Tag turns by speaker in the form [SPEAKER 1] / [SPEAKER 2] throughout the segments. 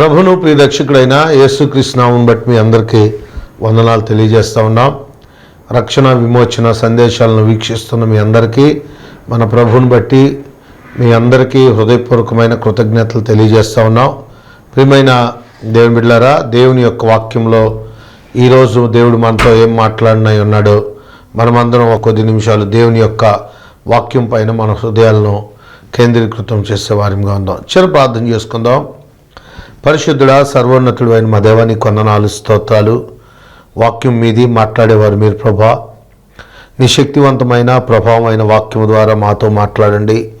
[SPEAKER 1] ప్రభును ప్రియరక్షకుడైన యేసుకృష్ణామం బట్టి మీ అందరికీ వందనాలు తెలియజేస్తూ ఉన్నాం. రక్షణ విమోచన సందేశాలను వీక్షిస్తున్న మీ అందరికీ మన ప్రభుని బట్టి మీ అందరికీ హృదయపూర్వకమైన కృతజ్ఞతలు తెలియజేస్తూ ఉన్నాం. ప్రియమైన దేవుని బిడ్డారా దేవుని యొక్క వాక్యంలో ఈరోజు దేవుడు మనతో ఏం మాట్లాడినై ఉన్నాడో మనమందరం ఒక కొద్ది నిమిషాలు దేవుని యొక్క వాక్యం పైన మన హృదయాలను కేంద్రీకృతం చేసే వారిగా ఉందాం. చిరు ప్రార్థన చేసుకుందాం. పరిశుద్ధుడా సర్వోన్నతుడు అయిన మా దేవాని కొందనాలు స్తోత్రాలు. వాక్యం మీది మాట్లాడేవారు మీరు ప్రభా. నీ శక్తివంతమైన ప్రభావమైన వాక్యం ద్వారా మాతో మాట్లాడండి.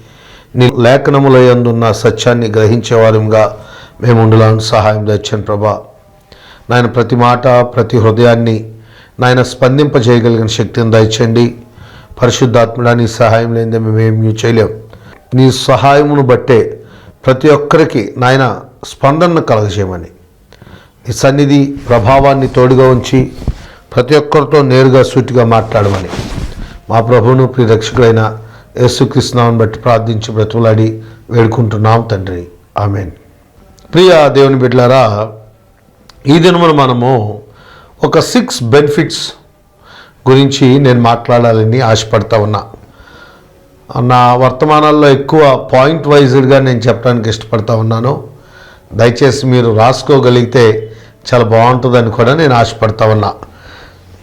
[SPEAKER 1] నీ లేఖనముల యందున్న సత్యాన్ని గ్రహించేవారంగా మేము ఉండాలని సహాయం తెచ్చాను ప్రభా. నాయన ప్రతి మాట ప్రతి హృదయాన్ని నాయన స్పందింపజేయగలిగిన శక్తిని దయచండి పరిశుద్ధాత్మడా నీ సహాయం లేనిదే మేమేమీ చేయలేం. నీ సహాయమును బట్టే ప్రతి ఒక్కరికి నాయన స్పందనను కలగజేయమని. నీ సన్నిధి ప్రభావాన్ని తోడుగా ఉంచి ప్రతి ఒక్కరితో నేరుగా సూటిగా మాట్లాడమని. మా ప్రభువును ప్రియరక్షకుడైన యేసుకృష్ణాన్ని బట్టి ప్రార్థించి బ్రతులాడి వేడుకుంటున్నాం తండ్రి. ఆమెన్. ప్రియ దేవుని బిడ్డలారా ఈ దినమున మనము ఒక సిక్స్ బెనిఫిట్స్ గురించి నేను మాట్లాడాలని ఆశపడతా ఉన్నా. నా వర్తమానాల్లో ఎక్కువ పాయింట్ వైజ్డ్గా నేను చెప్పడానికి ఇష్టపడతా ఉన్నాను. దయచేసి మీరు రాసుకోగలిగితే చాలా బాగుంటుందని కూడా నేను ఆశపడతా ఉన్నా.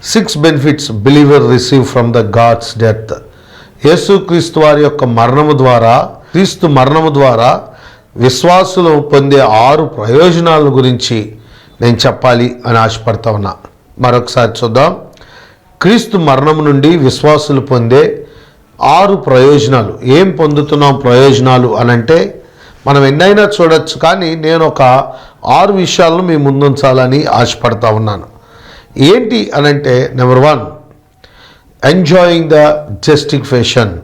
[SPEAKER 1] Six benefits believer receive from the God's death Yesukristu వారి యొక్క మరణము ద్వారా క్రీస్తు మరణము ద్వారా విశ్వాసులు పొందే ఆరు ప్రయోజనాల గురించి నేను చెప్పాలి అని ఆశపడతా ఉన్నా. మరొకసారి చూద్దాం. క్రీస్తు మరణం నుండి విశ్వాసులు పొందే ఆరు ప్రయోజనాలు. ఏం పొందుతున్నాం ప్రయోజనాలు అనంటే మనం ఎన్నైనా చూడొచ్చు కానీ నేను ఒక ఆరు విషయాలను మీ ముందుంచాలని ఆశపడతా ఉన్నాను. ఏంటి అనంటే number one enjoying the justification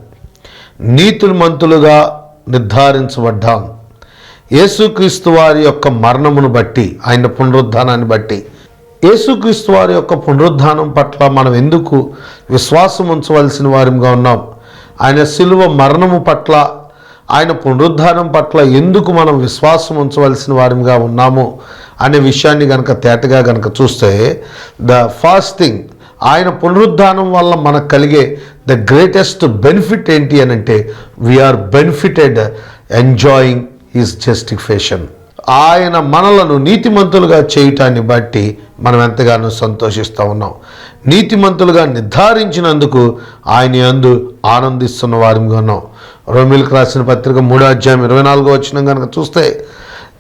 [SPEAKER 1] నీతిమంతులుగా నిర్ధారించబడ్డాం. యేసుక్రీస్తు వారి యొక్క మరణమును బట్టి ఆయన పునరుద్ధానాన్ని బట్టి. యేసుక్రీస్తు వారి యొక్క పునరుద్ధానం పట్ల మనం ఎందుకు విశ్వాసం ఉంచవలసిన వారిగా ఉన్నాం? ఆయన సిలువ మరణము పట్ల ఆయన పునరుద్ధానం పట్ల ఎందుకు మనం విశ్వాసం ఉంచవలసిన వారిగా ఉన్నాము అనే విషయాన్ని కనుక తేటగా కనుక చూస్తే ద ఫస్ట్ థింగ్ ఆయన పునరుద్ధానం వల్ల మనకు కలిగే ద గ్రేటెస్ట్ బెనిఫిట్ ఏంటి అని అంటే we are benefited enjoying is justification ఆయన మనలను నీతిమంతులుగా చేయటాన్ని బట్టి మనం ఎంతగానో సంతోషిస్తూ ఉన్నాం. నీతిమంతులుగా నిర్ధారించినందుకు ఆయన అందు ఆనందిస్తున్న వారిగా ఉన్నాం. రోమిల్కి రాసిన పత్రిక మూడో అధ్యాయం ఇరవై నాలుగో వచ్చిన కనుక చూస్తే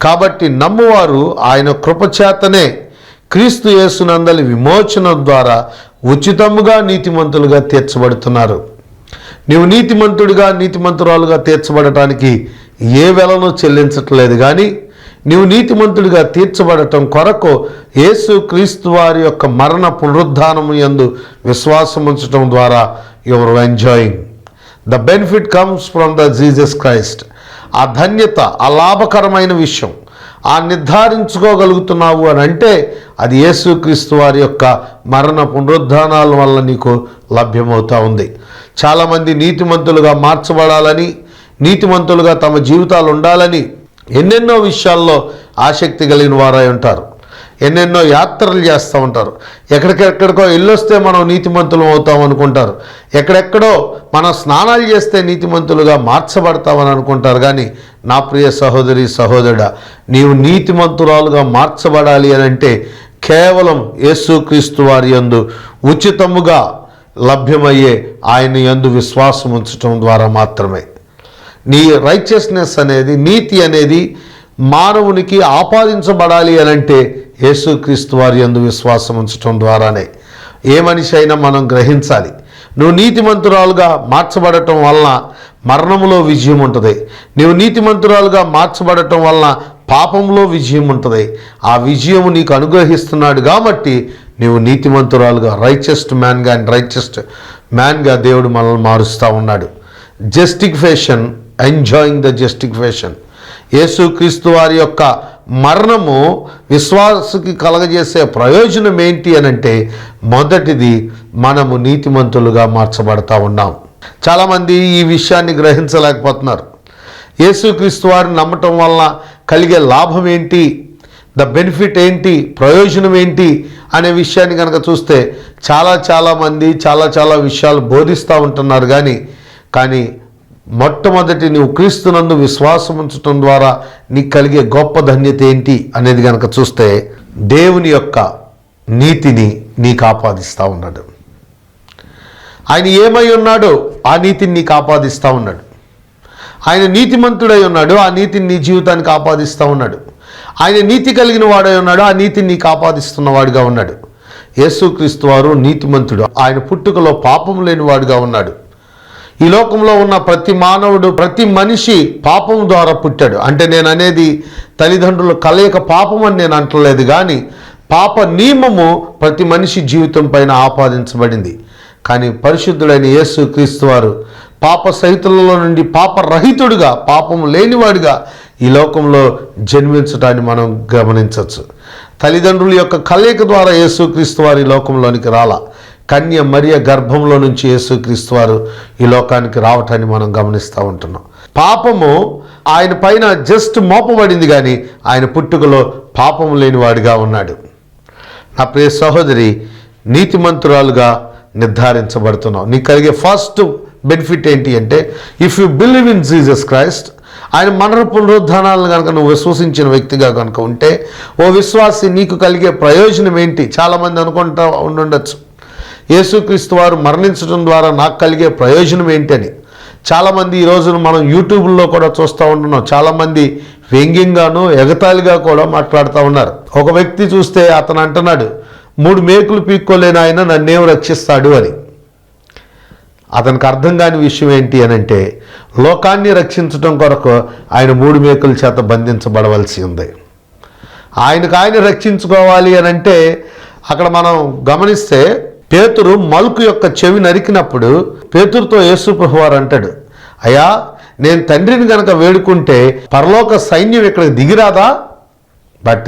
[SPEAKER 1] కాబట్టి నమ్మువారు ఆయన కృపచేతనే క్రీస్తు యేసునందలి విమోచన ద్వారా ఉచితముగా నీతిమంతులుగా తీర్చబడుతున్నారు. నీవు నీతిమంతుడిగా నీతిమంతురాలుగా తీర్చబడటానికి ఏ వెలను చెల్లించట్లేదు కానీ నీవు నీతిమంతుడిగా తీర్చబడటం కొరకు యేసు క్రీస్తు వారి యొక్క మరణ పునరుద్ధానము యందు విశ్వాసం ఉంచడం ద్వారా your enjoying the benefit comes from the Jesus Christ ఆ ధన్యత ఆ లాభకరమైన విషయం. ఆ నిర్ధారించుకోగలుగుతున్నావు అని అంటే అది యేసుక్రీస్తు వారి యొక్క మరణ పునరుద్ధానాల వల్ల నీకు లభ్యమవుతూ ఉంది. చాలామంది నీతిమంతులుగా మార్చబడాలని నీతిమంతులుగా తమ జీవితాలు ఉండాలని ఎన్నెన్నో విషయాల్లో ఆసక్తి కలిగిన వారై ఉంటారు. ఎన్నెన్నో యాత్రలు చేస్తూ ఉంటారు. ఎక్కడికెక్కడికో వెళ్ళొస్తే మనం నీతిమంతులం అవుతాం అనుకుంటారు. ఎక్కడెక్కడో మనం స్నానాలు చేస్తే నీతిమంతులుగా మార్చబడతామని అనుకుంటారు. కానీ నా ప్రియ సహోదరి సహోదరుడా నీవు నీతిమంతురాలుగా మార్చబడాలి అని అంటే కేవలం యేసుక్రీస్తు వారి యందు ఉచితముగా లభ్యమయ్యే ఆయన యందు విశ్వాసం ఉంచటం ద్వారా మాత్రమే. నీ రైచియస్నెస్ అనేది నీతి అనేది మానవునికి ఆపాదించబడాలి అనంటే అంటే యేసుక్రీస్తు వారి యందు విశ్వాసం ఉంచడం ద్వారానే. ఏ మనిషి అయినా మనం గ్రహించాలి. నువ్వు నీతిమంతురాలుగా మార్చబడటం వలన మరణములో విజయం ఉంటుంది. నీవు నీతిమంతురాలుగా మార్చబడటం వలన పాపంలో విజయం ఉంటుంది. ఆ విజయము నీకు అనుగ్రహిస్తున్నాడు కాబట్టి నీవు నీతిమంతురాలుగా రైచెస్ట్ మ్యాన్గా అండ్ రైచెస్ట్ మ్యాన్గా దేవుడు మనల్ని మారుస్తూ ఉన్నాడు. జస్టిఫికేషన్ ఎంజాయింగ్ ద జస్టిఫికేషన్ యేసుక్రీస్తు వారి యొక్క మరణము విశ్వాసకి కలగజేసే ప్రయోజనం ఏంటి అని అంటే మొదటిది మనము నీతిమంతులుగా మార్చబడతా ఉన్నాం. చాలామంది ఈ విషయాన్ని గ్రహించలేకపోతున్నారు. యేసుక్రీస్తు వారిని నమ్మటం వల్ల కలిగే లాభం ఏంటి? ద బెనిఫిట్ ఏంటి? ప్రయోజనం ఏంటి? అనే విషయాన్ని కనుక చూస్తే చాలా చాలామంది చాలా చాలా విషయాలు బోధిస్తూ ఉంటున్నారు కానీ కానీ మొట్టమొదటి నువ్వు క్రీస్తునందు విశ్వాసం ఉంచటం ద్వారా నీకు కలిగే గొప్ప ధన్యత ఏంటి అనేది కనుక చూస్తే దేవుని యొక్క నీతిని నీకు ఆపాదిస్తూ ఉన్నాడు. ఆయన ఏమై ఉన్నాడో ఆ నీతిని నీకు ఆపాదిస్తూ ఉన్నాడు. ఆయన నీతిమంతుడై ఉన్నాడు ఆ నీతిని నీ జీవితానికి ఆపాదిస్తూ ఉన్నాడు. ఆయన నీతి కలిగిన వాడై ఉన్నాడు ఆ నీతిని నీకు ఆపాదిస్తున్నవాడుగా ఉన్నాడు. యేసుక్రీస్తు వారు నీతిమంతుడు. ఆయన పుట్టుకలో పాపం లేనివాడుగా ఉన్నాడు. ఈ లోకంలో ఉన్న ప్రతి మానవుడు ప్రతి మనిషి పాపం ద్వారా పుట్టాడు. అంటే నేను అనేది తల్లిదండ్రులు కలయిక పాపం అని నేను అంటలేదు కానీ పాప నియమము ప్రతి మనిషి జీవితం పైన ఆపాదించబడింది. కానీ పరిశుద్ధుడైన యేసు క్రీస్తు వారు పాప సహితులలో నుండి పాప రహితుడుగా పాపం లేనివాడుగా ఈ లోకంలో జన్మించటాన్ని మనం గమనించవచ్చు. తల్లిదండ్రుల యొక్క కలయిక ద్వారా యేసుక్రీస్తు వారు ఈ లోకంలోనికి రాలా. కన్య మరియ గర్భంలో నుంచి యేసుక్రీస్తు వారు ఈ లోకానికి రావటాన్ని మనం గమనిస్తూ ఉంటున్నాం. పాపము ఆయన పైన జస్ట్ మోపబడింది కానీ ఆయన పుట్టుకలో పాపము లేనివాడిగా ఉన్నాడు. నా ప్రియ సహోదరి నీతిమంతురాలుగా నిర్ధారించబడుతున్నావు. నీకు కలిగే ఫస్ట్ బెనిఫిట్ ఏంటి అంటే if you believe in Jesus Christ ఆయన మనరు పునరుద్ధానాలను కనుక నువ్వు విశ్వసించిన వ్యక్తిగా కనుక ఉంటే ఓ విశ్వాసి నీకు కలిగే ప్రయోజనం ఏంటి? చాలామంది అనుకుంటా ఉండుండొచ్చు. యేసుక్రీస్తు వారు మరణించడం ద్వారా నాకు కలిగే ప్రయోజనం ఏంటని. చాలామంది ఈ రోజున మనం యూట్యూబ్లో కూడా చూస్తూ ఉంటున్నాం. చాలామంది వ్యంగ్యంగాను ఎగతాళిగా కూడా మాట్లాడుతూ ఉన్నారు. ఒక వ్యక్తి చూస్తే అతను అంటున్నాడు మూడు మేకులు పీక్కోలేని ఆయన నన్నేం రక్షిస్తాడు అని. అతనికి అర్థం కాని విషయం ఏంటి అని అంటే లోకాన్ని రక్షించడం కొరకు ఆయన మూడు మేకుల చేత బంధించబడవలసి ఉంది. ఆయనకు ఆయన రక్షించుకోవాలి అని అంటే అక్కడ మనం గమనిస్తే పేతురు మలుకు యొక్క చెవి నరికినప్పుడు పేతురుతో యేసుప్రభు వారు అంటాడు అయ్యా నేను తండ్రిని గనక వేడుకుంటే పరలోక సైన్యం ఇక్కడికి దిగిరాదా? బట్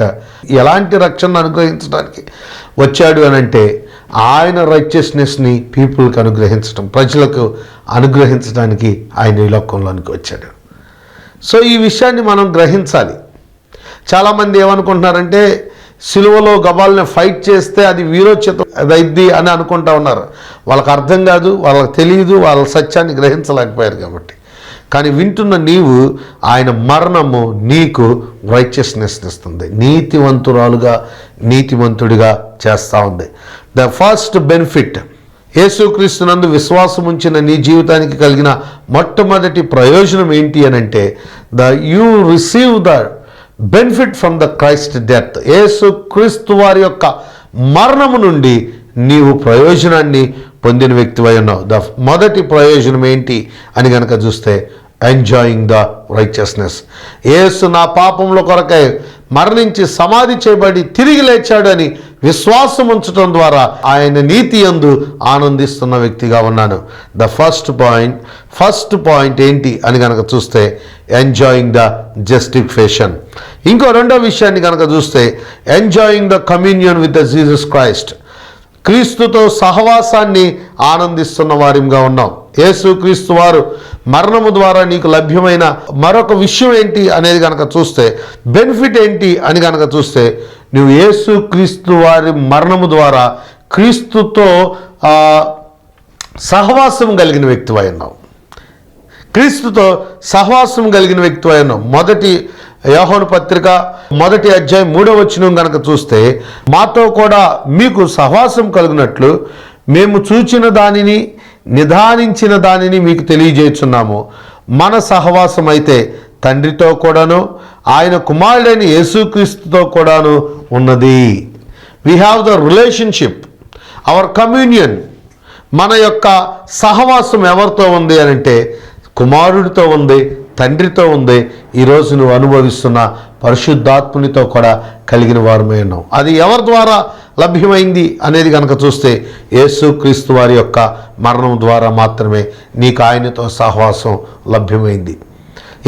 [SPEAKER 1] ఎలాంటి రక్షణ అనుగ్రహించడానికి వచ్చాడు అని అంటే ఆయన రైచియస్నెస్ని పీపుల్కి అనుగ్రహించడం ప్రజలకు అనుగ్రహించడానికి ఆయన ఈ లోకంలోనికి వచ్చాడు. సో ఈ విషయాన్ని మనం గ్రహించాలి. చాలామంది ఏమనుకుంటున్నారంటే సిలువలో గబాల్ని ఫైట్ చేస్తే అది వీరోచితం అదైద్ది అని అనుకుంటా ఉన్నారు. వాళ్ళకి అర్థం కాదు వాళ్ళకి తెలియదు వాళ్ళ సత్యాన్ని గ్రహించలేకపోయారు కాబట్టి. కానీ వింటున్న నీవు ఆయన మరణము నీకు రైచియస్నెస్ ఇస్తుంది నీతివంతురాలుగా నీతివంతుడిగా చేస్తూ ఉంది. ద ఫస్ట్ బెనిఫిట్ యేసుక్రీస్తునందు విశ్వాసం ఉంచిన నీ జీవితానికి కలిగిన మొట్టమొదటి ప్రయోజనం ఏంటి అని అంటే the you receive the benefit from the Christ death. Yesu Kristu వారి యొక్క మరణము నుండి నీవు ప్రయోజనాన్ని పొందిన వ్యక్తివై ఉన్నావు. ద మొదటి ప్రయోజనం ఏంటి అని కనుక చూస్తే ఎంజాయింగ్ ద రైచియస్నెస్ ఏసు నా పాపంలో కొరకై మరణించి సమాధి చేయబడి తిరిగి లేచాడని విశ్వాసం ఉంచడం ద్వారా ఆయన నీతి యందు ఆనందిస్తున్న వ్యక్తిగా ఉన్నాను. The first point first point ఏంటి అని కనుక చూస్తే ఎంజాయింగ్ ద జస్టిఫికేషన్ ఇంకో రెండో విషయాన్ని కనుక చూస్తే enjoying the communion with the Jesus Christ క్రీస్తుతో సహవాసాన్ని ఆనందిస్తున్న వారిగా ఉన్నాం. యేసు క్రీస్తు వారు మరణము ద్వారా నీకు లభ్యమైన మరొక విషయం ఏంటి అనేది కనుక చూస్తే బెనిఫిట్ ఏంటి అని కనుక చూస్తే నువ్వు యేసు క్రీస్తు వారి మరణము ద్వారా క్రీస్తుతో సహవాసం కలిగిన వ్యక్తివై ఉన్నావు. క్రీస్తుతో సహవాసం కలిగిన వ్యక్తివై ఉన్నావు. మొదటి యోహోను పత్రిక మొదటి అధ్యాయం మూడవ వచ్చినం కనుక చూస్తే మాతో కూడా మీకు సహవాసం కలిగినట్లు మేము చూచిన దానిని నిదానించిన దానిని మీకు తెలియజేస్తున్నాము. మన సహవాసం అయితే తండ్రితో కూడాను ఆయన కుమారుడైన యేసుక్రీస్తుతో కూడాను ఉన్నది. We have the relationship our communion మన యొక్క సహవాసం ఎవరితో ఉంది అని అంటే కుమారుడితో ఉంది తండ్రితో ఉంది. ఈరోజు నువ్వు అనుభవిస్తున్న పరిశుద్ధాత్మునితో కూడా కలిగిన వారమే ఉన్నాం అది ఎవరి ద్వారా లభ్యమైంది అనేది కనుక చూస్తే యేసుక్రీస్తు వారి యొక్క మరణం ద్వారా మాత్రమే నీకు ఆయనతో సహవాసం లభ్యమైంది.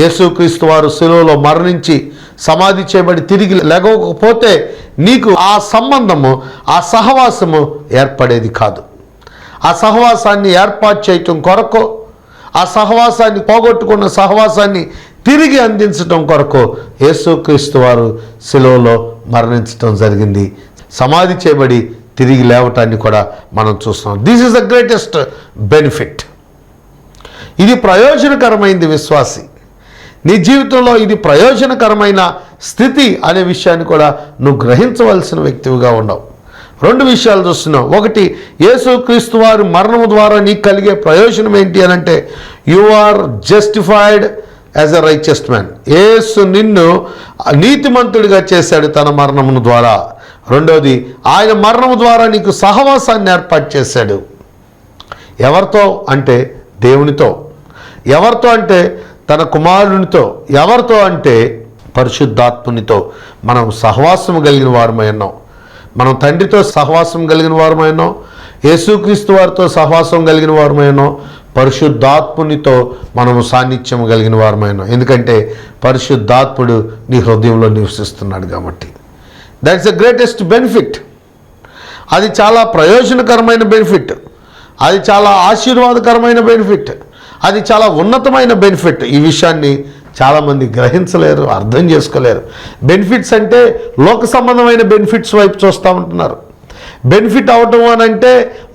[SPEAKER 1] యేసుక్రీస్తు వారు శిలువలో మరణించి సమాధి చేయబడి తిరిగి లెగవకపోతే నీకు ఆ సంబంధము ఆ సహవాసము ఏర్పడేది కాదు. ఆ సహవాసాన్ని ఏర్పాటు చేయటం కొరకు ఆ సహవాసాన్ని పోగొట్టుకున్న సహవాసాన్ని తిరిగి అందించడం కొరకు యేసుక్రీస్తు వారు సెలవులో మరణించడం జరిగింది. సమాధి చేయబడి తిరిగి లేవటాన్ని కూడా మనం చూస్తున్నాం. This is the greatest benefit ఇది ప్రయోజనకరమైంది విశ్వాసి. నీ జీవితంలో ఇది ప్రయోజనకరమైన స్థితి అనే విషయాన్ని కూడా నువ్వు గ్రహించవలసిన వ్యక్తివిగా ఉండవు రెండు విషయాలు చూస్తున్నావు ఒకటి యేసుక్రీస్తు వారి మరణము ద్వారా నీకు కలిగే ప్రయోజనం ఏంటి అని అంటే you are justified as a richest man Yesu నిన్ను నీతిమంతుడిగా చేశాడు తన మరణమును ద్వారా. రెండవది ఆయన మరణము ద్వారా నీకు సహవాసాన్ని ఏర్పాటు చేశాడు. ఎవరితో? అంటే దేవునితో. ఎవరితో? అంటే తన కుమారునితో ఎవరితో అంటే పరిశుద్ధాత్మునితో మనం సహవాసం కలిగిన వారమై ఉన్నాం. మనం తండ్రితో సహవాసం కలిగిన వారమై ఉన్నాం. యేసుక్రీస్తు వారితో సహవాసం కలిగిన వారమై ఉన్నాం. పరిశుద్ధాత్మునితో మనము సాన్నిధ్యం కలిగిన వారమై ఉన్నాం. ఎందుకంటే పరిశుద్ధాత్ముడు నీ హృదయంలో నివసిస్తున్నాడు కాబట్టి. దట్స్ ద గ్రేటెస్ట్ బెనిఫిట్ అది చాలా ప్రయోజనకరమైన బెనిఫిట్ అది చాలా ఆశీర్వాదకరమైన బెనిఫిట్ అది చాలా ఉన్నతమైన బెనిఫిట్. ఈ విషయాన్ని చాలామంది గ్రహించలేరు అర్థం చేసుకోలేరు. బెనిఫిట్స్ అంటే లోక సంబంధమైన బెనిఫిట్స్ వైపు చూస్తూ ఉంటున్నారు. బెనిఫిట్ అవటం అని అంటే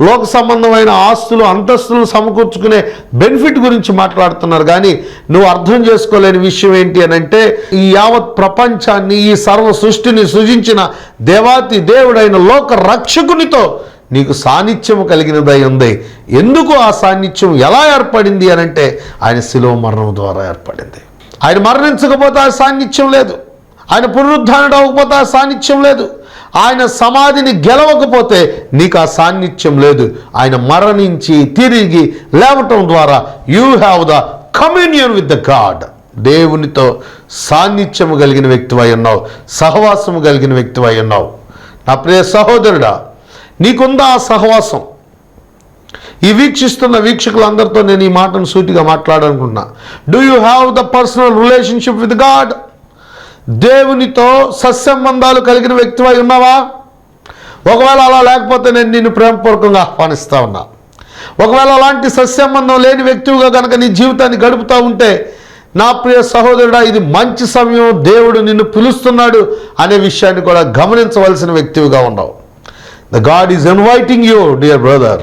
[SPEAKER 1] లోక సంబంధమైన ఆస్తులు అంతస్తులు సమకూర్చుకునే బెనిఫిట్ గురించి మాట్లాడుతున్నారు. కానీ నువ్వు అర్థం చేసుకోలేని విషయం ఏంటి అని అంటే ఈ యావత్ ప్రపంచాన్ని ఈ సర్వ సృష్టిని సృజించిన దేవాతి దేవుడైన లోక రక్షకునితో నీకు సాన్నిధ్యం కలిగినదై ఉంది. ఎందుకు ఆ సాన్నిధ్యం ఎలా ఏర్పడింది అని అంటే ఆయన శిలువ మరణం ద్వారా ఏర్పడింది. ఆయన మరణించకపోతే ఆ సాన్నిధ్యం లేదు. ఆయన పునరుద్ధానుడు అవ్వకపోతే ఆ సాన్నిధ్యం లేదు. ఆయన సమాధిని గెలవకపోతే నీకు ఆ సాన్నిధ్యం లేదు. ఆయన మరణించి తిరిగి లేవటం ద్వారా you have the communion with the God దేవునితో సాన్నిధ్యము కలిగిన వ్యక్తివై ఉన్నావు. సహవాసము కలిగిన వ్యక్తివై ఉన్నావు. నా ప్రియ సహోదరుడా నీకుందా ఆ సహవాసం? ఈ వీక్షిస్తున్న వీక్షకులందరితో నేను ఈ మాటను సూటిగా మాట్లాడాలనుకుంటున్నా. Do you have the personal relationship with God దేవునితో సత్సంబంధాలు కలిగిన వ్యక్తివై ఉన్నావా? ఒకవేళ అలా లేకపోతే నేను నిన్ను ప్రేమపూర్వకంగా ఆహ్వానిస్తా ఉన్నా. ఒకవేళ అలాంటి సత్సంబంధం లేని వ్యక్తిగా కనుక నీ జీవితాన్ని గడుపుతూ ఉంటే నా ప్రియ సహోదరుడా ఇది మంచి సమయం. దేవుడు నిన్ను పిలుస్తున్నాడు అనే విషయాన్ని కూడా గమనించవలసిన వ్యక్తివిగా ఉన్నావు. The God is inviting you dear brother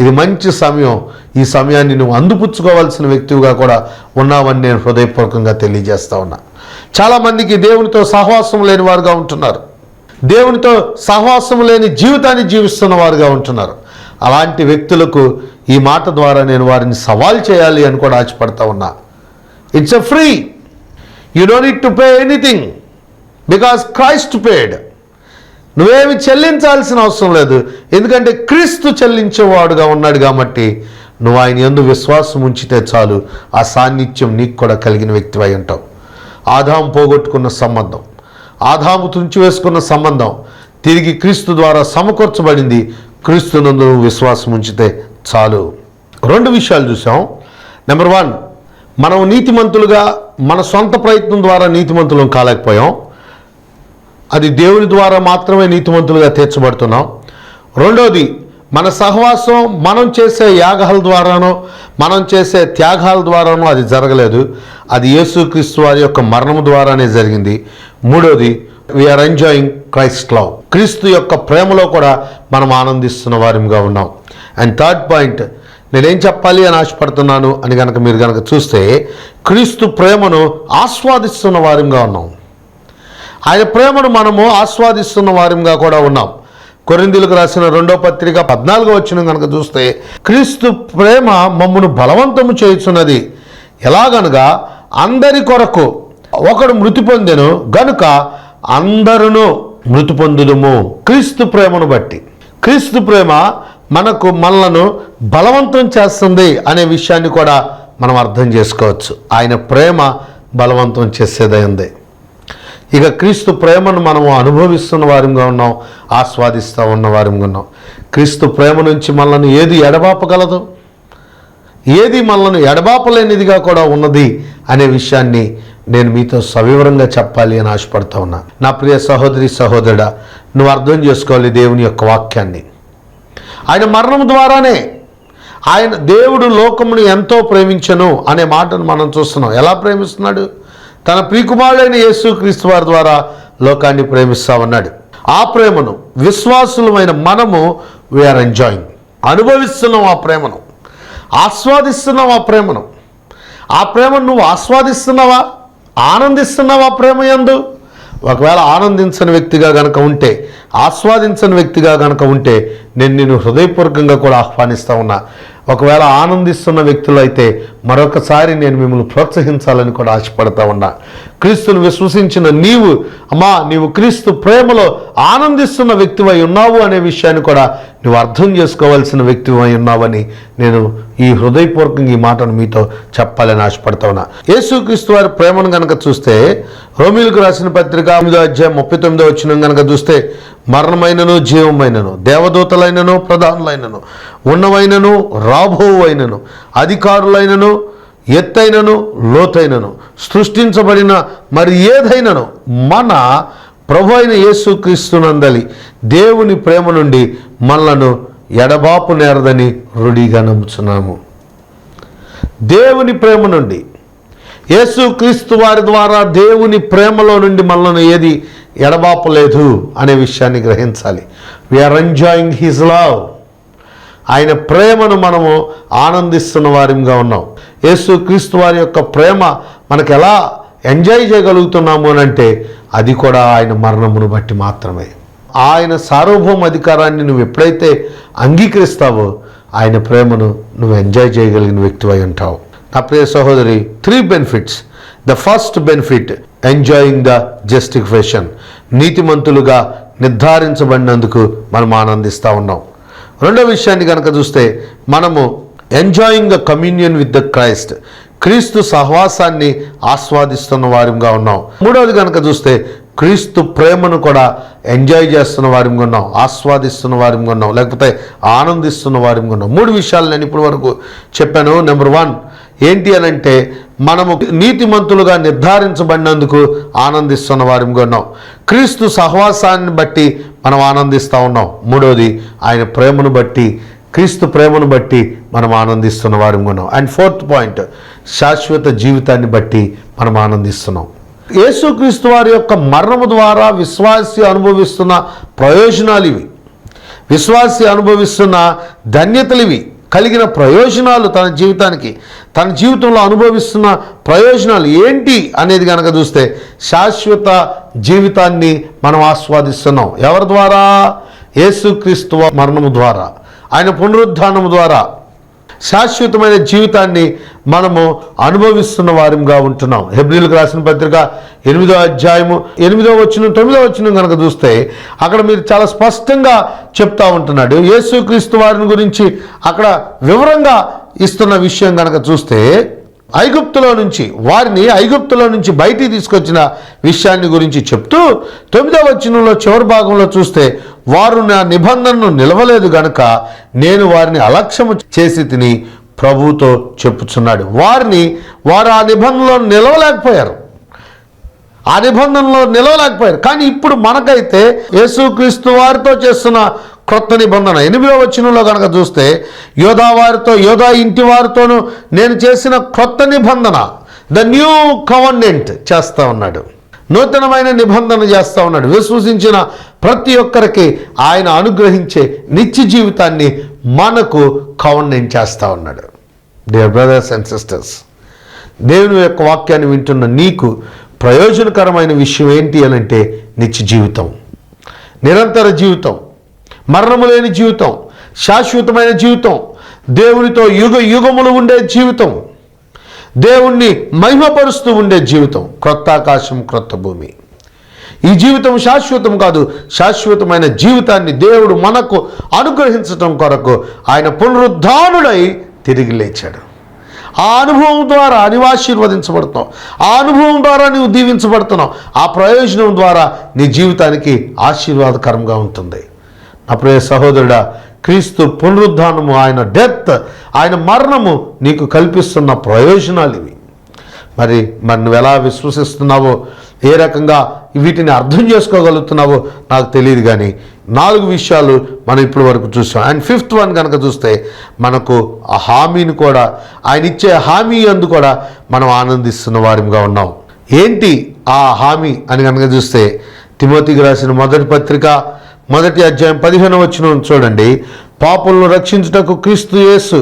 [SPEAKER 1] ఇది మంచి సమయం. ఈ సమయాన్ని నువ్వు అందిపుచ్చుకోవాల్సిన వ్యక్తివిగా కూడా ఉన్నావని నేను హృదయపూర్వకంగా తెలియజేస్తా ఉన్నా. చాలామందికి దేవునితో సహవాసం లేని వారుగా ఉంటున్నారు. దేవునితో సహవాసం లేని జీవితాన్ని జీవిస్తున్న వారుగా ఉంటున్నారు. అలాంటి వ్యక్తులకు ఈ మాట ద్వారా నేను వారిని సవాల్ చేయాలి అని కూడా ఆశపడతా ఉన్నా. It's a free you don't need to pay anything because Christ paid నువ్వేమి చెల్లించాల్సిన అవసరం లేదు. ఎందుకంటే క్రీస్తు చెల్లించేవాడుగా ఉన్నాడు కాబట్టి నువ్వు ఆయన ఎందు విశ్వాసం ఉంచితే చాలు. ఆ సాన్నిధ్యం నీకు కూడా కలిగిన వ్యక్తివై ఉంటావు. ఆదాం పోగొట్టుకున్న సంబంధం ఆదాము తుంచివేసుకున్న సంబంధం తిరిగి క్రీస్తు ద్వారా సమకూర్చబడింది. క్రీస్తునందు నువ్వు విశ్వాసం ఉంచితే చాలు. రెండు విషయాలు చూసాం నెంబర్ వన్ మనం నీతిమంతులుగా మన సొంత ప్రయత్నం ద్వారా నీతిమంతులం కాలేకపోయాం. అది దేవుని ద్వారా మాత్రమే నీతిమంతులుగా తీర్చబడుతున్నాం. రెండోది మన సహవాసం మనం చేసే యాగాల ద్వారానో మనం చేసే త్యాగాల ద్వారానో అది జరగలేదు. అది యేసుక్రీస్తు వారి యొక్క మరణం ద్వారానే జరిగింది. మూడోది వీఆర్ ఎంజాయింగ్ క్రైస్ట్ లవ్ క్రీస్తు యొక్క ప్రేమలో కూడా మనం ఆనందిస్తున్న వారిగా ఉన్నాం. అండ్ థర్డ్ పాయింట్ నేనేం చెప్పాలి అని ఆశపడుతున్నాను అని కనుక మీరు కనుక చూస్తే క్రీస్తు ప్రేమను ఆస్వాదిస్తున్న వారిగా ఉన్నాం. ఆయన ప్రేమను మనము ఆస్వాదిస్తున్న వారిగా కూడా ఉన్నాం. కొరిందులకు రాసిన రెండో పత్రిక పద్నాలుగో వచ్చిన కనుక చూస్తే క్రీస్తు ప్రేమ మమ్మను బలవంతము చేయుచున్నది. ఎలాగనగా అందరి కొరకు ఒకడు మృతి పొందెను గనుక అందరును మృతి పొందుదుము. క్రీస్తు ప్రేమను బట్టి. క్రీస్తు ప్రేమ మనకు మనలను బలవంతం చేస్తుంది అనే విషయాన్ని కూడా మనం అర్థం చేసుకోవచ్చు. ఆయన ప్రేమ బలవంతం చేసేదై ఉంది ఇక క్రీస్తు ప్రేమను మనము అనుభవిస్తున్న వారంగా ఉన్నాం ఆస్వాదిస్తూ ఉన్న వారంగా ఉన్నాం. క్రీస్తు ప్రేమ నుంచి మనల్ని ఏది ఎడబాపగలదు? ఏది మనల్ని ఎడబాపలేనిదిగా కూడా ఉన్నది అనే విషయాన్ని నేను మీతో సవివరంగా చెప్పాలి అని ఆశపడుతూ ఉన్నా. నా ప్రియ సహోదరి సహోదరుడా నువ్వు అర్థం చేసుకోవాలి దేవుని యొక్క వాక్యాన్ని. ఆయన మరణం ద్వారానే ఆయన దేవుడు లోకమును ఎంతో ప్రేమించను అనే మాటను మనం చూస్తున్నాం. ఎలా ప్రేమిస్తున్నాడు? తన ప్రియకుమారుడైన యేసుక్రీస్తు వారి ద్వారా లోకాన్ని ప్రేమిస్తామన్నాడు. ఆ ప్రేమను విశ్వాసులమైన మనము వీఆర్ ఎంజాయింగ్ అనుభవిస్తున్నాం ఆ ప్రేమను. ఆస్వాదిస్తున్నాం ఆ ప్రేమను. ఆ ప్రేమను నువ్వు ఆస్వాదిస్తున్నావా? ఆనందిస్తున్నావా ప్రేమ ఎందు ఒకవేళ ఆనందించని వ్యక్తిగా గనక ఉంటే ఆస్వాదించని వ్యక్తిగా గనక ఉంటే నేను నిన్ను హృదయపూర్వకంగా కూడా ఆహ్వానిస్తా ఉన్నా. ఒకవేళ ఆనందిస్తున్న వ్యక్తులు అయితే మరొకసారి నేను మిమ్మల్ని ప్రోత్సహించాలని కూడా ఆశపడతా ఉన్నా. క్రీస్తును విశ్వసించిన నీవు అమ్మా నీవు క్రీస్తు ప్రేమలో ఆనందిస్తున్న వ్యక్తివై ఉన్నావు అనే విషయాన్ని కూడా నువ్వు అర్థం చేసుకోవాల్సిన వ్యక్తివై ఉన్నావని నేను ఈ హృదయపూర్వకంగా ఈ మాటను మీతో చెప్పాలని ఆశపడతా యేసుక్రీస్తు వారి ప్రేమను కనుక చూస్తే రోమిలకు రాసిన పత్రిక ఎనిమిదో అధ్యాయం ముప్పై తొమ్మిదో వచ్చిన కనుక చూస్తే మరణమైనను జీవమైనను దేవదూతలైనను ప్రధానులైనను ఉన్నవైనను రాబోవైనను అధికారులైనను ఎత్తైనను లోతైనను. సృష్టించబడిన మరి ఏదైనను మన ప్రభు అయిన యేసుక్రీస్తునందలి దేవుని ప్రేమ నుండి మనలను ఎడబాపు నేరదని రుడిగా నమ్ముచున్నాము. దేవుని ప్రేమ నుండి యేసుక్రీస్తు వారి ద్వారా దేవుని ప్రేమలో నుండి మనల్ని ఏది ఎడబాపలేదు అనే విషయాన్ని గ్రహించాలి. వీఆర్ ఎంజాయింగ్ హిజ్ లవ్ ఆయన ప్రేమను మనము ఆనందిస్తున్న వారిగా ఉన్నాం. యేసు క్రీస్తు వారి యొక్క ప్రేమ మనకు ఎలా ఎంజాయ్ చేయగలుగుతున్నాము అని అంటే అది కూడా ఆయన మరణమును బట్టి మాత్రమే. ఆయన సార్వభౌమ అధికారాన్ని నువ్వు ఎప్పుడైతే అంగీకరిస్తావో ఆయన ప్రేమను నువ్వు ఎంజాయ్ చేయగలిగిన వ్యక్తివై ఉంటావు. నా ప్రియ సహోదరి three benefits the first benefit enjoying the justification నీతిమంతులుగా నిర్ధారించబడినందుకు మనం ఆనందిస్తూ ఉన్నాం. రెండో విషయాన్ని కనుక చూస్తే మనము enjoying the communion with the Christ Kristu సహవాసాన్ని ఆస్వాదిస్తున్న వారిగా ఉన్నాం. మూడవది కనుక చూస్తే క్రీస్తు ప్రేమను కూడా ఎంజాయ్ చేస్తున్న వారిగా ఉన్నాం. ఆస్వాదిస్తున్న వారిగా ఉన్నాం. లేకపోతే ఆనందిస్తున్న వారిగా ఉన్నాం. మూడు విషయాలు నేను ఇప్పటి వరకు చెప్పాను. నెంబర్ వన్ ఏంటి అని అంటే మనము నీతిమంతులుగా నిర్ధారించబడినందుకు ఆనందిస్తున్న వారిగా ఉన్నాం. క్రీస్తు సహవాసాన్ని బట్టి మనం ఆనందిస్తూ ఉన్నాం. మూడవది ఆయన ప్రేమను బట్టి క్రీస్తు ప్రేమను బట్టి మనం ఆనందిస్తున్న వారిగా ఉన్నాం అండ్ ఫోర్త్ పాయింట్ శాశ్వత జీవితాన్ని బట్టి మనం ఆనందిస్తున్నాం. యేసుక్రీస్తు వారి యొక్క మరణము ద్వారా విశ్వాసి అనుభవిస్తున్న ప్రయోజనాలు ఇవి. విశ్వాసి అనుభవిస్తున్న ధన్యతలు ఇవి. కలిగిన ప్రయోజనాలు తన జీవితానికి తన జీవితంలో అనుభవిస్తున్న ప్రయోజనాలు ఏంటి అనేది కనుక చూస్తే శాశ్వత జీవితాన్ని మనం ఆస్వాదిస్తున్నాం. ఎవరి ద్వారా? యేసుక్రీస్తు మరణము ద్వారా. ఆయన పునరుద్ధానము ద్వారా శాశ్వతమైన జీవితాన్ని మనము అనుభవిస్తున్న వారిగా ఉంటున్నాం. హెబ్రిల్కి రాసిన పత్రిక ఎనిమిదో అధ్యాయము ఎనిమిదో వచ్చిన తొమ్మిదో వచ్చిన కనుక చూస్తే అక్కడ మీరు చాలా స్పష్టంగా చెప్తా ఉంటున్నాడు. యేసుక్రీస్తు వారిని గురించి అక్కడ వివరంగా ఇస్తున్న విషయం కనుక చూస్తే ఐగుప్తులో నుంచి వారిని ఐగుప్తులో నుంచి బయటికి తీసుకొచ్చిన విషయాన్ని గురించి చెప్తూ తొమ్మిదవ వచనంలో చివరి భాగంలో చూస్తే వారు నా నిబంధనను నిలవలేదు గనుక నేను వారిని అలక్ష్యము చేసి తిని ప్రభుతో చెప్పుచున్నాడు. వారిని వారు ఆ నిబంధనలో నిలవలేకపోయారు. ఆ నిబంధనలో నిలవలేకపోయారు. కానీ ఇప్పుడు మనకైతే యేసుక్రీస్తు వారితో చేస్తున్న క్రొత్త నిబంధన. ఎనిమిదో వచనంలో కనుక చూస్తే యోధా వారితో యోధా ఇంటి వారితోనూ నేను చేసిన క్రొత్త నిబంధన ద న్యూ కవర్నెంట్ చేస్తూ ఉన్నాడు. నూతనమైన నిబంధన చేస్తూ ఉన్నాడు. విశ్వసించిన ప్రతి ఒక్కరికి ఆయన అనుగ్రహించే నిత్య జీవితాన్ని మనకు కవర్నెంట్ చేస్తూ ఉన్నాడు. డియర్ బ్రదర్స్ అండ్ సిస్టర్స్ దేవుని యొక్క వాక్యాన్ని వింటున్న నీకు ప్రయోజనకరమైన విషయం ఏంటి అని అంటే నిత్య జీవితం. నిరంతర జీవితం. మరణము లేని జీవితం శాశ్వతమైన జీవితం దేవునితో యుగ యుగములు ఉండే జీవితం దేవుణ్ణి మహిమపరుస్తూ ఉండే జీవితం క్రొత్త ఆకాశం క్రొత్త భూమి. ఈ జీవితం శాశ్వతం కాదు శాశ్వతమైన జీవితాన్ని దేవుడు మనకు అనుగ్రహించటం కొరకు ఆయన పునరుద్ధానుడై తిరిగి లేచాడు. ఆ అనుభవం ద్వారా నీవు ఆశీర్వదించబడుతున్నావు ఆ అనుభవం ద్వారా నీవు దీవించబడుతున్నావు ఆ ప్రయోజనం ద్వారా నీ జీవితానికి ఆశీర్వాదకరంగా ఉంటుంది. అప్పుడే సహోదరుడా క్రీస్తు పునరుద్ధానము ఆయన డెత్ ఆయన మరణము నీకు కల్పిస్తున్న ప్రయోజనాలు ఇవి. మరి మరి నువ్వు ఎలా విశ్వసిస్తున్నావో ఏ రకంగా వీటిని అర్థం చేసుకోగలుగుతున్నావో నాకు తెలియదు కానీ నాలుగు విషయాలు మనం ఇప్పటి వరకు చూసాం. అండ్ ఫిఫ్త్ వన్ కనుక చూస్తే మనకు ఆ హామీని కూడా ఆయన ఇచ్చే హామీ అందు కూడా మనం ఆనందిస్తున్న వారిగా ఉన్నాం. ఏంటి ఆ హామీ అని కనుక చూస్తే తిమోతికి రాసిన మొదటి పత్రిక మొదటి అధ్యాయం పదిహేను వచ్చిన చూడండి. పాపులను రక్షించుటకు క్రీస్తు యేసు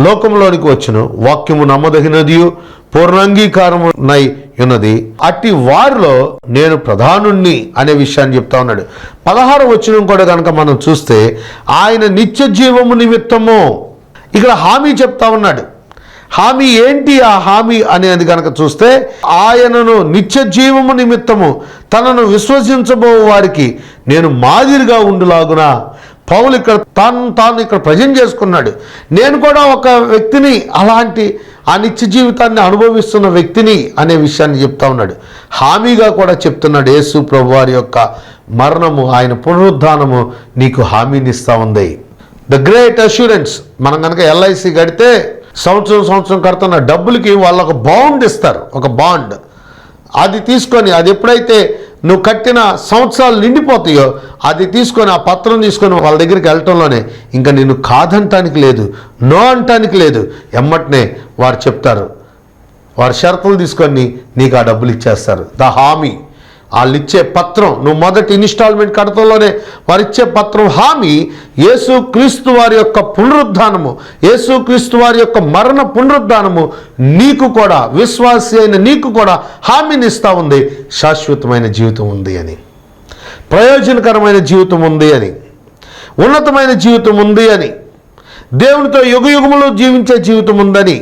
[SPEAKER 1] లోకంలోనికి వచ్చిన. వాక్యము నమ్మదగినదియు పూర్ణాంగీకారమునై ఉన్నది. అట్టి వారిలో నేను ప్రధానుణ్ణి అనే విషయాన్ని చెప్తా ఉన్నాడు. పదహారు వచ్చిన కూడా కనుక మనం చూస్తే ఆయన నిత్య జీవము నిమిత్తము. ఇక్కడ హామీ చెప్తా ఉన్నాడు. హామీ ఏంటి ఆ హామీ అనేది కనుక చూస్తే ఆయనను నిత్య జీవము నిమిత్తము తనను విశ్వసించబో వారికి నేను మాదిరిగా ఉండులాగున పౌలు ఇక్కడ తాను తాను ఇక్కడ ప్రజెంట్ చేసుకున్నాడు. నేను కూడా ఒక వ్యక్తిని అలాంటి ఆ నిత్య జీవితాన్ని అనుభవిస్తున్న వ్యక్తిని అనే విషయాన్ని చెప్తా ఉన్నాడు. హామీగా కూడా చెప్తున్నాడు యేసు ప్రభు వారి యొక్క మరణము ఆయన పునరుద్ధానము నీకు హామీనిస్తూ ఉంది. ద గ్రేట్ అష్యూరెన్స్ మనం కనుక ఎల్ఐసి కడితే సంవత్సరం సంవత్సరం కడుతున్న డబ్బులకి వాళ్ళు ఒక బాండ్ ఇస్తారు ఒక బాండ్. అది తీసుకొని అది ఎప్పుడైతే నువ్వు కట్టిన సంవత్సరాలు నిండిపోతాయో అది తీసుకొని ఆ పత్రం తీసుకొని వాళ్ళ దగ్గరికి వెళ్ళటంలోనే ఇంకా నిన్ను కాదంటానికి లేదు నో అంటానికి లేదు. ఎమ్మటనే వారు చెప్తారు వారు షరతులు తీసుకొని నీకు ఆ డబ్బులు ఇచ్చేస్తారు. ద హామీ. వాళ్ళు ఇచ్చే పత్రం నువ్వు మొదటి ఇన్స్టాల్మెంట్ కడతంలోనే వారిచ్చే పత్రం హామీ యేసు క్రీస్తు వారి యొక్క పునరుద్ధానము యేసు క్రీస్తు వారి యొక్క మరణ పునరుద్ధానము నీకు కూడా విశ్వాసి అయిన నీకు కూడా హామీని ఇస్తా ఉంది. శాశ్వతమైన జీవితం ఉంది అని ప్రయోజనకరమైన జీవితం ఉంది అని ఉన్నతమైన జీవితం ఉంది అని దేవునితో యుగ యుగములో జీవించే జీవితం ఉందని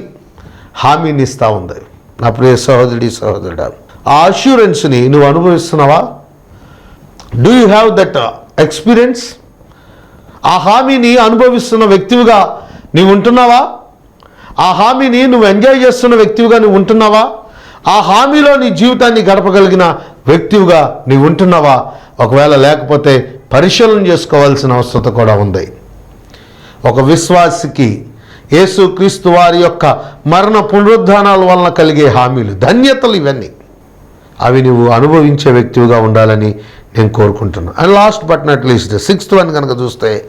[SPEAKER 1] హామీని ఇస్తూ ఉంది. నా ప్రియ సహోదరుడి సహోదరుడు ఆ అష్యూరెన్స్ని నువ్వు అనుభవిస్తున్నావా? Do you have that experience ఆ హామీని అనుభవిస్తున్న వ్యక్తివిగా నీవు ఉంటున్నావా? ఆ హామీని నువ్వు ఎంజాయ్ చేస్తున్న వ్యక్తివిగా నువ్వు ఉంటున్నావా? ఆ హామీలో నీ జీవితాన్ని గడపగలిగిన వ్యక్తివిగా నీవు ఉంటున్నావా? ఒకవేళ లేకపోతే పరిశీలన చేసుకోవాల్సిన అవసరం కూడా ఉంది. ఒక విశ్వాసికి యేసు క్రీస్తు వారి యొక్క మరణ పునరుద్ధానాల వలన కలిగే హామీలు ధన్యతలు ఇవన్నీ. అవి నువ్వు అనుభవించే వ్యక్తిగా ఉండాలని నేను కోరుకుంటున్నాను and last but not least sixth one కనుక చూస్తే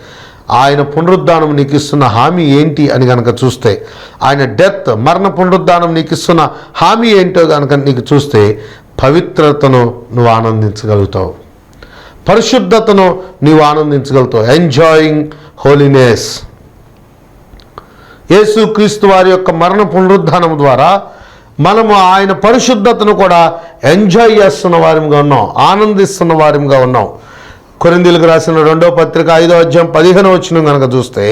[SPEAKER 1] ఆయన పునరుద్ధానం నీకు ఇస్తున్న హామీ ఏంటి అని కనుక చూస్తే ఆయన డెత్ మరణ పునరుద్ధానం నీకు ఇస్తున్న హామీ ఏంటో కనుక నీకు చూస్తే పవిత్రతను నువ్వు ఆనందించగలుగుతావు. పరిశుద్ధతను నీవు ఆనందించగలుగుతావు. ఎంజాయింగ్ హోలీనెస్ యేసు క్రీస్తు వారి యొక్క మరణ పునరుద్ధానం ద్వారా మనము ఆయన పరిశుద్ధతను కూడా ఎంజాయ్ చేస్తున్న వారిగా ఉన్నాం ఆనందిస్తున్న వారిగా ఉన్నాం. కొరిందీలకు రాసిన రెండో పత్రిక ఐదో అధ్యాయం పదిహేను వచ్చిన కనుక చూస్తే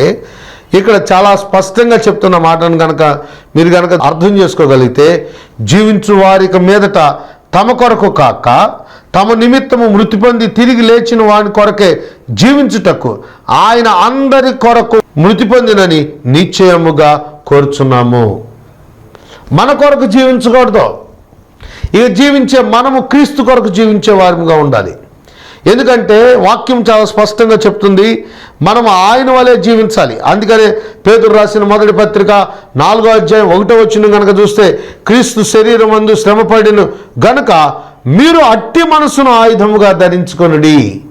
[SPEAKER 1] ఇక్కడ చాలా స్పష్టంగా చెప్తున్న మాటను కనుక మీరు కనుక అర్థం చేసుకోగలిగితే జీవించు వారికి మీదట తమ కొరకు కాక తమ నిమిత్తము మృతి పొంది తిరిగి లేచిన వాని కొరకే జీవించుటకు ఆయన అందరి కొరకు మృతి పొందినని నిశ్చయముగా కోరుచున్నాము. మన కొరకు జీవించకూడదు. ఇక జీవించే మనము క్రీస్తు కొరకు జీవించే వారిగా ఉండాలి. ఎందుకంటే వాక్యం చాలా స్పష్టంగా చెప్తుంది మనం ఆయన వలె జీవించాలి. అందుకనే పేదలు రాసిన మొదటి పత్రిక నాలుగో అధ్యాయం ఒకటో వచ్చిన కనుక చూస్తే క్రీస్తు శరీరం అందు శ్రమపడిన గనుక మీరు అట్టి మనసును ఆయుధముగా ధరించుకొనుడి.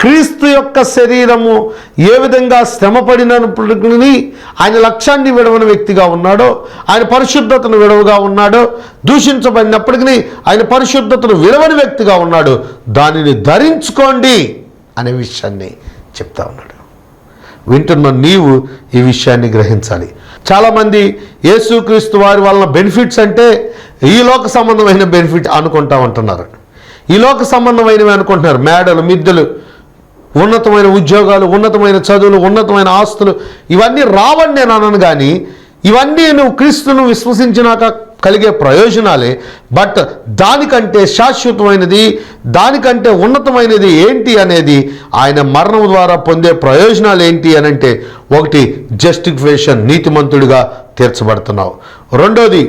[SPEAKER 1] క్రీస్తు యొక్క శరీరము ఏ విధంగా శ్రమపడినప్పటికీ ఆయన లక్ష్యాన్ని విడవని వ్యక్తిగా ఉన్నాడో ఆయన పరిశుద్ధతను విడవగా ఉన్నాడో దూషించబడినప్పటికీ ఆయన పరిశుద్ధతను విడవని వ్యక్తిగా ఉన్నాడు. దానిని ధరించుకోండి అనే విషయాన్ని చెప్తా ఉన్నాడు. వింటున్న నీవు ఈ విషయాన్ని గ్రహించాలి. చాలామంది యేసుక్రీస్తు వారి వలన బెనిఫిట్స్ అంటే ఈ లోక సంబంధమైన బెనిఫిట్ అనుకుంటా ఉంటున్నారు. ఈ లోక సంబంధమైనవి అనుకుంటున్నారు. మేడలు మిద్దెలు ఉన్నతమైన ఉద్యోగాలు ఉన్నతమైన చదువులు ఉన్నతమైన ఆస్తులు ఇవన్నీ రావని నేను అనను కానీ ఇవన్నీ నువ్వు క్రీస్తును విశ్వసించినాక కలిగే ప్రయోజనాలే. బట్ దానికంటే శాశ్వతమైనది దానికంటే ఉన్నతమైనది ఏంటి అనేది ఆయన మరణం ద్వారా పొందే ప్రయోజనాలు ఏంటి అని అంటే ఒకటి జస్టిఫికేషన్ నీతిమంతుడిగా తీర్చబడుతున్నావు. రెండోది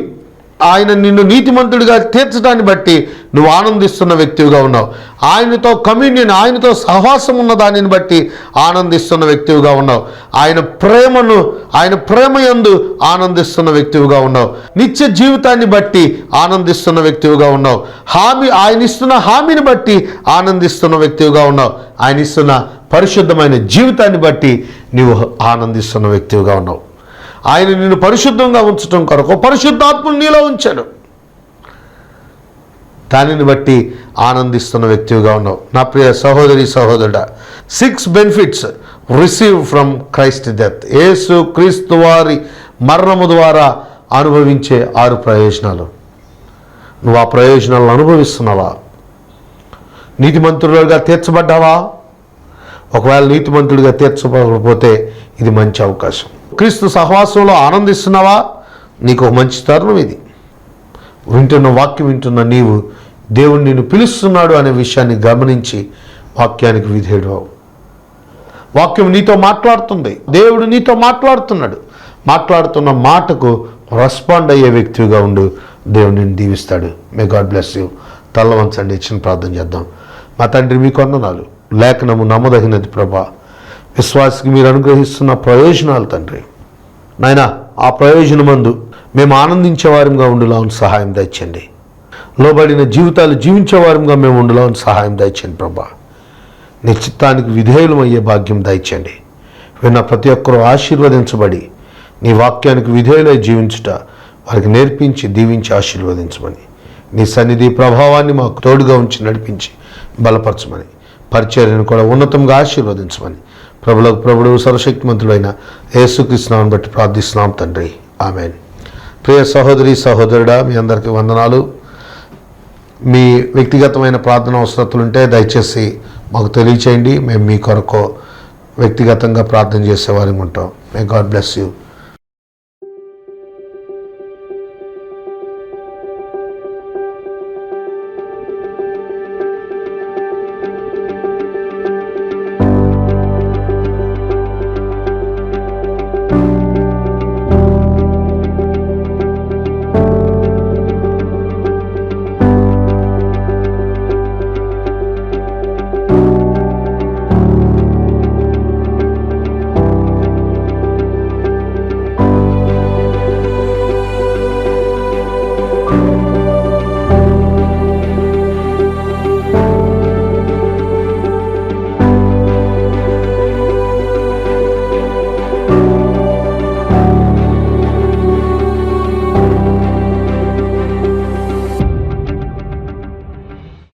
[SPEAKER 1] ఆయన నిన్ను నీతిమంతుడిగా తీర్చడాన్ని బట్టి నువ్వు ఆనందిస్తున్న వ్యక్తివిగా ఉన్నావు. ఆయనతో కమ్యూనియన్ ఆయనతో సహవాసం ఉన్న దానిని బట్టి ఆనందిస్తున్న వ్యక్తివిగా ఉన్నావు. ఆయన ప్రేమను ఆయన ప్రేమ యందు ఆనందిస్తున్న వ్యక్తివిగా ఉన్నావు. నిత్య జీవితాన్ని బట్టి ఆనందిస్తున్న వ్యక్తివిగా ఉన్నావు. హామీ ఆయన ఇస్తున్న హామీని బట్టి ఆనందిస్తున్న వ్యక్తివిగా ఉన్నావు. ఆయన ఇస్తున్న పరిశుద్ధమైన జీవితాన్ని బట్టి నీవు ఆనందిస్తున్న వ్యక్తివిగా ఉన్నావు. ఆయన నిన్ను పరిశుద్ధంగా ఉంచడం కొరకు పరిశుద్ధాత్మను నీలో ఉంచాడు. దానిని బట్టి ఆనందిస్తున్న వ్యక్తిగా ఉన్నావు. నా ప్రియ సహోదరి సహోదరుడ six benefits receive from Christ death Yesu Kristu వారి మరణము ద్వారా అనుభవించే ఆరు ప్రయోజనాలు. నువ్వు ఆ ప్రయోజనాలను అనుభవిస్తున్నావా? నీతిమంతుడుగా తీర్చబడ్డావా? ఒకవేళ నీతిమంతుడిగా తీర్చబడకపోతే ఇది మంచి అవకాశం. క్రీస్తు సహవాసంలో ఆనందిస్తున్నావా? నీకు ఒక మంచి తరుణం ఇది. వింటున్న వాక్యం వింటున్న నీవు దేవుడు నిన్ను పిలుస్తున్నాడు అనే విషయాన్ని గమనించి వాక్యానికి విధేయుడు అవు వాక్యం నీతో మాట్లాడుతుంది. దేవుడు నీతో మాట్లాడుతున్నాడు. మాట్లాడుతున్న మాటకు రెస్పాండ్ అయ్యే వ్యక్తిగా ఉండు. దేవుడు నిన్ను దీవిస్తాడు. మే గాడ్ బ్లెస్ యూ తల్లవంచండి ఇచ్చిన ప్రార్థన చేద్దాం. మా తండ్రి మీ కొందనాలు లేఖనము నమ్మదగినది ప్రభా. విశ్వాసకి మీరు అనుగ్రహిస్తున్న ప్రయోజనాలు తండ్రి. నాయన ఆ ప్రయోజనమందు మేము ఆనందించేవారంగా వారంగా సహాయం దయచండి. లోబడిన జీవితాలు జీవించేవారంగా మేము ఉండులాని సహాయం దయచండి ప్రభా. నీ చిత్తానికి విధేయులమయ్యే భాగ్యం దయచండి. విన్న ప్రతి ఒక్కరూ ఆశీర్వదించబడి నీ వాక్యానికి విధేయులై జీవించుట వారికి నేర్పించి దీవించి ఆశీర్వదించమని. నీ సన్నిధి ప్రభావాన్ని మాకు తోడుగా ఉంచి నడిపించి బలపరచమని పరిచర్యను కూడా ఉన్నతంగా ఆశీర్వదించమని. ప్రభులకు ప్రభుడు సర్వశక్తిమంతుడైన యేసుకృష్ణాన్ని బట్టి ప్రార్థిస్తున్నాం తండ్రి. ఆమెన్. ప్రియ సహోదరి సహోదరుడా మీ అందరికీ వందనాలు. మీ వ్యక్తిగతమైన ప్రార్థన అవసరతలుంటే దయచేసి మాకు తెలియచేయండి. మేము మీ కొరకు వ్యక్తిగతంగా ప్రార్థన చేసేవారి ఉంటాం. మే గాడ్ బ్లెస్ యూ